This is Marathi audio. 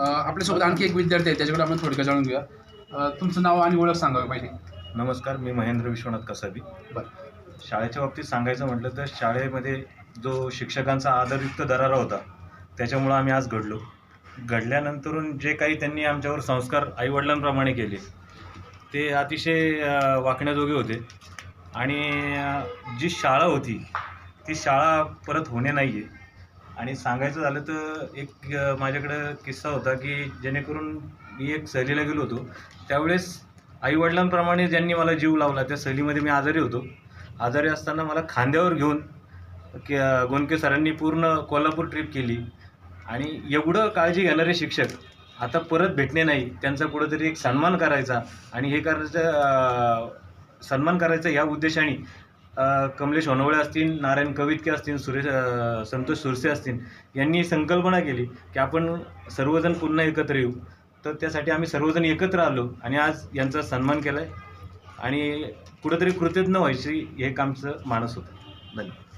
आपल्यासोबत आणखी एक विद्यार्थी आहे त्याच्याकडे आपण थोडक्यात जाणून घेऊया. तुमचं नाव आणि ओळख सांगावी पाहिजे नमस्कार मी महेंद्र विश्वनाथ कसाबी. बरं. शाळेच्या बाबतीत सांगायचं म्हटलं तर शाळेमध्ये जो शिक्षकांचा आदरयुक्त दरारा होता त्याच्यामुळं आम्ही आज घडलो. घडल्यानंतरून जे काही त्यांनी आमच्यावर संस्कार आईवडिलांप्रमाणे केले ते अतिशय वाकण्याजोगे होते. आणि जी शाळा होती ती शाळा परत होणे नाही आहे आणि सांगायचं झालं तर एक माझ्याकडं किस्सा होता की जेणेकरून मी एक सहलीला गेलो होतो. त्यावेळेस आईवडिलांप्रमाणे ज्यांनी मला जीव लावला त्या सहलीमध्ये मी आजारी होतो. आजारी असताना मला खांद्यावर घेऊन की गोंदके सरांनी पूर्ण कोल्हापूर ट्रिप केली. आणि एवढं काळजी घेणारे शिक्षक आता परत भेटणे नाही त्यांचा कुठंतरी एक सन्मान करायचा आणि हे करायचं सन्मान करायचा या उद्देशाने कमलेश होनवळे असतील नारायण कवितके असतील सुरेश संतोष सुरसे असतील यांनी संकल्पना केली की आपण सर्वजण पुन्हा एकत्र येऊ. तर त्यासाठी आम्ही सर्वजण एकत्र आलो आणि आज यांचा सन्मान केला आहे आणि कुठंतरी कृतज्ञ व्हायची हे एक आमचं मानस होतं. धन्यवाद.